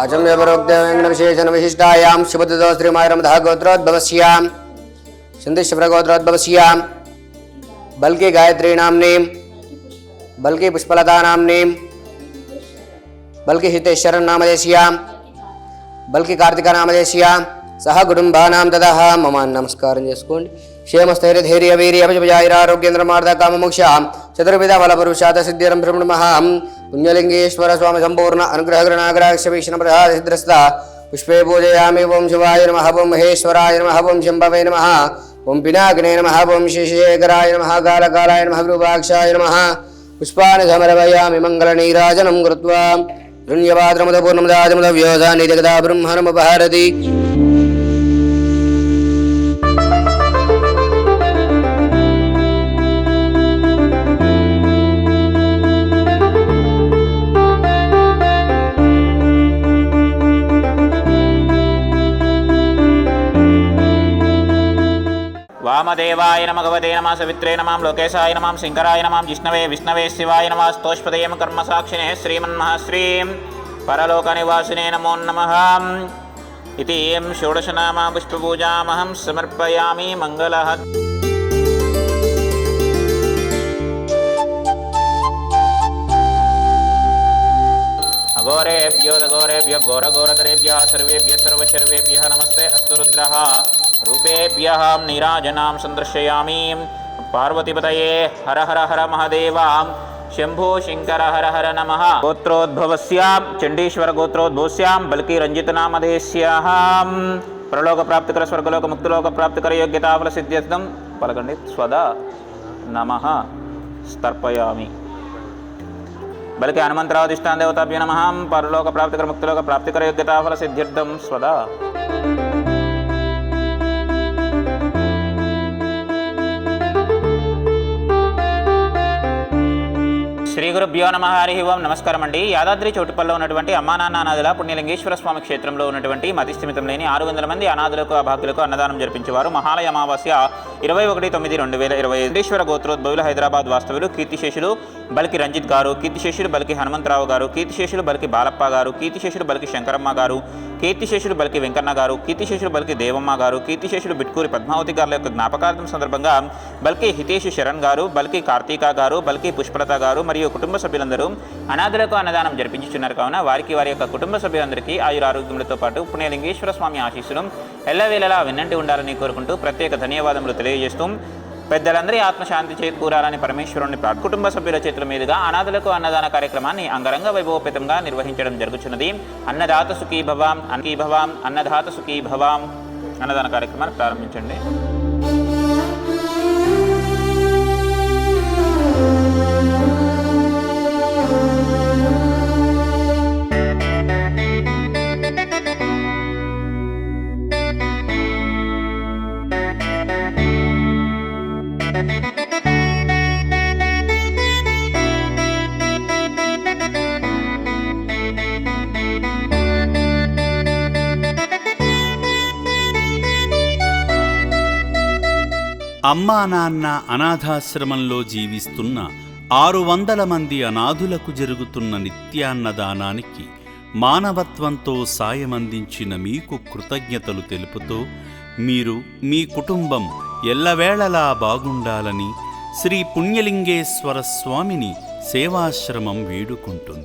आचम्यपरोक्तविशेषणविशिष्टायां शुभदतो श्रीमायरमधः गोत्रोद्भवस्यां सन्धिश्वरगोत्रोद्भवस्यां बल्कि गायत्री नाम्नीं बल्कि पुष्पलता नाम्नीं बल्कि हितेश्वरं नामदेश्यां బల్కి కార్తీక నామదేశీయ సహ కుటుంబానాం తదహ మమ నమస్కారం చేసుకోండి క్షేమస్థైర్య ధైర్య వీర్య అభిజాయిరారోగ్యేంద్ర మార్ద కామమోక్ష చతుర్విధ బల పురుషాద సిద్ధిరం బ్రహ్మణమహం పుణ్యలింగేశ్వర స్వామి సంపూర్ణ అనుగ్రహ గృణాగ్రాక్ష వీక్షణ ప్రసాద సిద్ధ్రస్త పుష్పే పూజయామి ఓం శివాయ నమ ఓం మహేశ్వరాయ నమ ఓం శంభవే నమ ఓం పినాకినే నమ ఓం శశేఖరాయ నమ కాళకాలాయ నమ విరూపాక్షాయ నమ పుష్పాన్ని సమరవయామి వామదేవాయ నమ భగవతే నమ సవిత్రే నమాం లోకేశాయ నమాం శంకరాయ నమాం జిష్ణవే విష్ణవే శివాయ నమ స్తోష్పదయం కర్మసాక్షిణే శ్రీమన్మహాశ్రీం పరలోక నివాసినే నమో నమ. ఇది ఏం షోడశనామ పుష్పపూజామహం సమర్పయామి మంగళ. అఘోరేభ్యో దఘోరేభ్య ఘోరఘోరతరేభ్య సర్వేభ్య సర్వశర్వేభ్య నమస్తే అస్తు రుద్ర. रूपेभ्यः नीराजनां सन्दर्शयामि। पार्वतीपतये हर हर हर महादेव। शंभो शंकर हर हर नम। गोत्रोद्भवस्यां चंडीश्वर गोत्रोद्भवस्यां बल्कि रंजितनामधेस्यां परलोक प्राप्त कर स्वर्गलोक, मुक्तलोक प्राप्त कर योग्यता फल सिद्ध्यर्थम पलकंडित स्वदा नम। स्तर्पयामि। बल्कि हनुमंतराव देवता नम। परलोक प्राप्त कर मुक्तलोक प्राप्त कर योग्यता फल सिद्ध्यर्थम स्वदा। గురుభ్యో నమ హరి ఓం నమస్కారం అండి యాదాద్రి చోటుపల్లో ఉన్నటువంటి అమ్మా అనాథుల పుణ్యలింగేశ్వర స్వామి క్షేత్రంలో ఉన్నటువంటి మతిస్థిమితం లేని ఆరు వందల మంది అనాథులకు అభాగ్యులకు అన్నదానం జరిపించేవారు. మహాలయ అమావాస్య ఇరవై ఒకటి తొమ్మిది రెండు వేల ఇరవై ఐదేశ్వర గోత్రోద్భవులు హైదరాబాద్ వాస్తవులు కీర్తిశేషులు బలికి రంజిత్ గారు కీర్తిశేషులు బలికి హనుమంతరావు గారు కీర్తిశేషులు బలికి బాలప్ప గారు కీర్తిశేషులు బలికి శంకరమ్మ గారు కీర్తిశేషులు బలికి వెంకన్న గారు కీర్తిశేషులు బలికి దేవమ్మ గారు కీర్తిశేషులు బిట్కూరి పద్మావతి గారుల యొక్క జ్ఞాపకార్థం సందర్భంగా బల్కి హితేష్ శరణ్ గారు బల్కి కార్తీక గారు బల్కి పుష్పలత గారు మరియు కుటుంబ సభ్యులందరూ అనాథులకు అన్నదానం జరిపించుచున్నారు. కావున వారికి వారి యొక్క కుటుంబ సభ్యులందరికీ ఆయుర ఆరోగ్యములతో పాటు పుణ్యలింగేశ్వర స్వామి ఆశీస్సులు. ఎల్లవేళలా విన్నంటి ఉండాలని కోరుకుంటూ ప్రత్యేక ధన్యవాదములు తెలియజేస్తూ పెద్దలందరి ఆత్మశాంతి చేకూరాలని పరమేశ్వరుని కుటుంబ సభ్యుల చేతుల మీదుగా అనాథులకు అన్నదాన కార్యక్రమాన్ని అంగరంగ వైభవపేతంగా నిర్వహించడం జరుగుతున్నది అన్నదాత సుఖీ భవాం అన్నకీ భవాం అన్నదాత సుఖీ భవాం అన్నదాన కార్యక్రమాన్ని ప్రారంభించండి. అమ్మా నాన్న అనాథాశ్రమంలో జీవిస్తున్న ఆరు వందల మంది అనాథులకు జరుగుతున్న నిత్యాన్నదానానికి మానవత్వంతో సాయమందించిన మీకు కృతజ్ఞతలు తెలుపుతూ మీరు మీ కుటుంబం ఎల్లవేళలా బాగుండాలని శ్రీ పుణ్యలింగేశ్వర స్వామిని సేవాశ్రమం వేడుకుంటుంది.